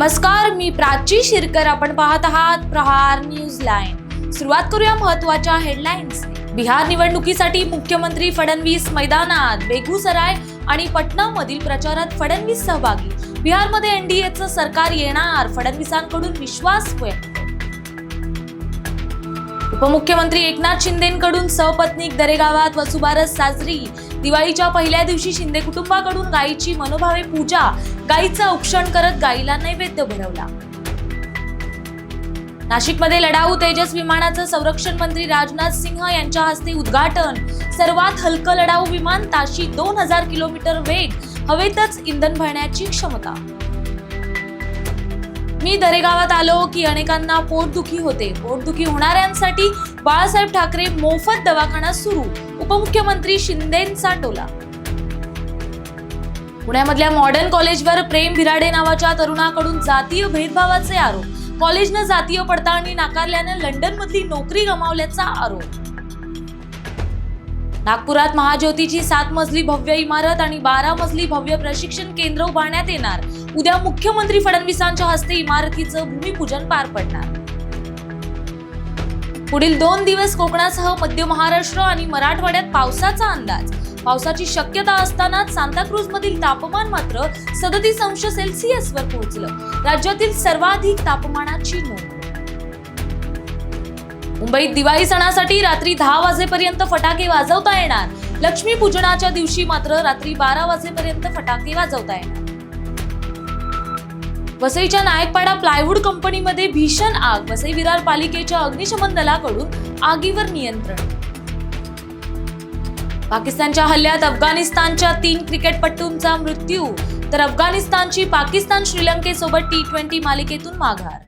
नमस्कार मी प्राची शिरकर. आपण पाहत आहात प्रहार न्यूज लाईन. सुरुवात करूया महत्त्वाच्या हेडलाईन्स बिहार निवडणुकीसाठी मुख्यमंत्री फडणवीस मैदानात बेगुसराय आणि पटनामधील प्रचारात फडणवीस सहभागी. बिहारमध्ये एनडीएचं सरकार येणार फडणवीसांकडून विश्वास व्यक्त. उपमुख्यमंत्री एकनाथ शिंदेकडून सपत्नीक दरेगावात वसुबारस साजरी. दिवाळीच्या पहिल्या दिवशी शिंदे कुटुंबाकडून गायीची मनोभावे पूजा गायीचं औक्षण करत गायीला नैवेद्य भरवला. नाशिकमध्ये लढाऊ तेजस विमानाचं संरक्षण मंत्री राजनाथ सिंह यांच्या हस्ते उद्घाटन. सर्वात हलकं लढाऊ विमान ताशी दोन हजार किलोमीटर वेग हवेतच इंधन भरण्याची क्षमता. मी दरेगावात आलो की अनेकांना पोटदुखी होते. पोटदुखी होणाऱ्यांसाठी बाळासाहेब ठाकरे मोफत दवाखाना सुरू उपमुख्यमंत्री शिंदेंचा टोला. पुण्यामधल्या मॉडर्न कॉलेजवर प्रेम भिराडे नावाच्या तरुणाकडून जातीय भेदभावाचे आरोप. कॉलेजनं जातीय पडताळणी नाकारल्यानं लंडनमधली नोकरी गमावल्याचा आरोप. नागपुरात महाज्योतीची सात मजली भव्य इमारत आणि बारा मजली भव्य प्रशिक्षण केंद्र उभारण्यात येणार. उद्या मुख्यमंत्री फडणवीसांच्या हस्ते इमारतीचं भूमिपूजन पार पडणार. पुढील दोन दिवस कोकणासह मध्य महाराष्ट्र आणि मराठवाड्यात पावसाचा अंदाज. पावसाची शक्यता असतानाच सांताक्रूज मधील तापमान मात्र सदतीस अंश सेल्सिअस वर पोहोचलं. राज्यातील सर्वाधिक तापमानाची नोंद. मुंबईत दिवाळी सणासाठी रात्री दहा वाजेपर्यंत फटाके वाजवता येणार. लक्ष्मी पूजनाच्या दिवशी मात्र रात्री बारा वाजेपर्यंत फटाके वाजवता येणार. वसईच्या नायकपाडा प्लायवूड कंपनीमध्ये भीषण आग वसई विरार पालिकेच्या अग्निशमन दलाकडून आगीवर नियंत्रण. पाकिस्तानच्या हल्ल्यात अफगाणिस्तानच्या तीन क्रिकेटपटूंचा मृत्यू तर अफगाणिस्तानची पाकिस्तान श्रीलंकेसोबत टी ट्वेंटी मालिकेतून माघार.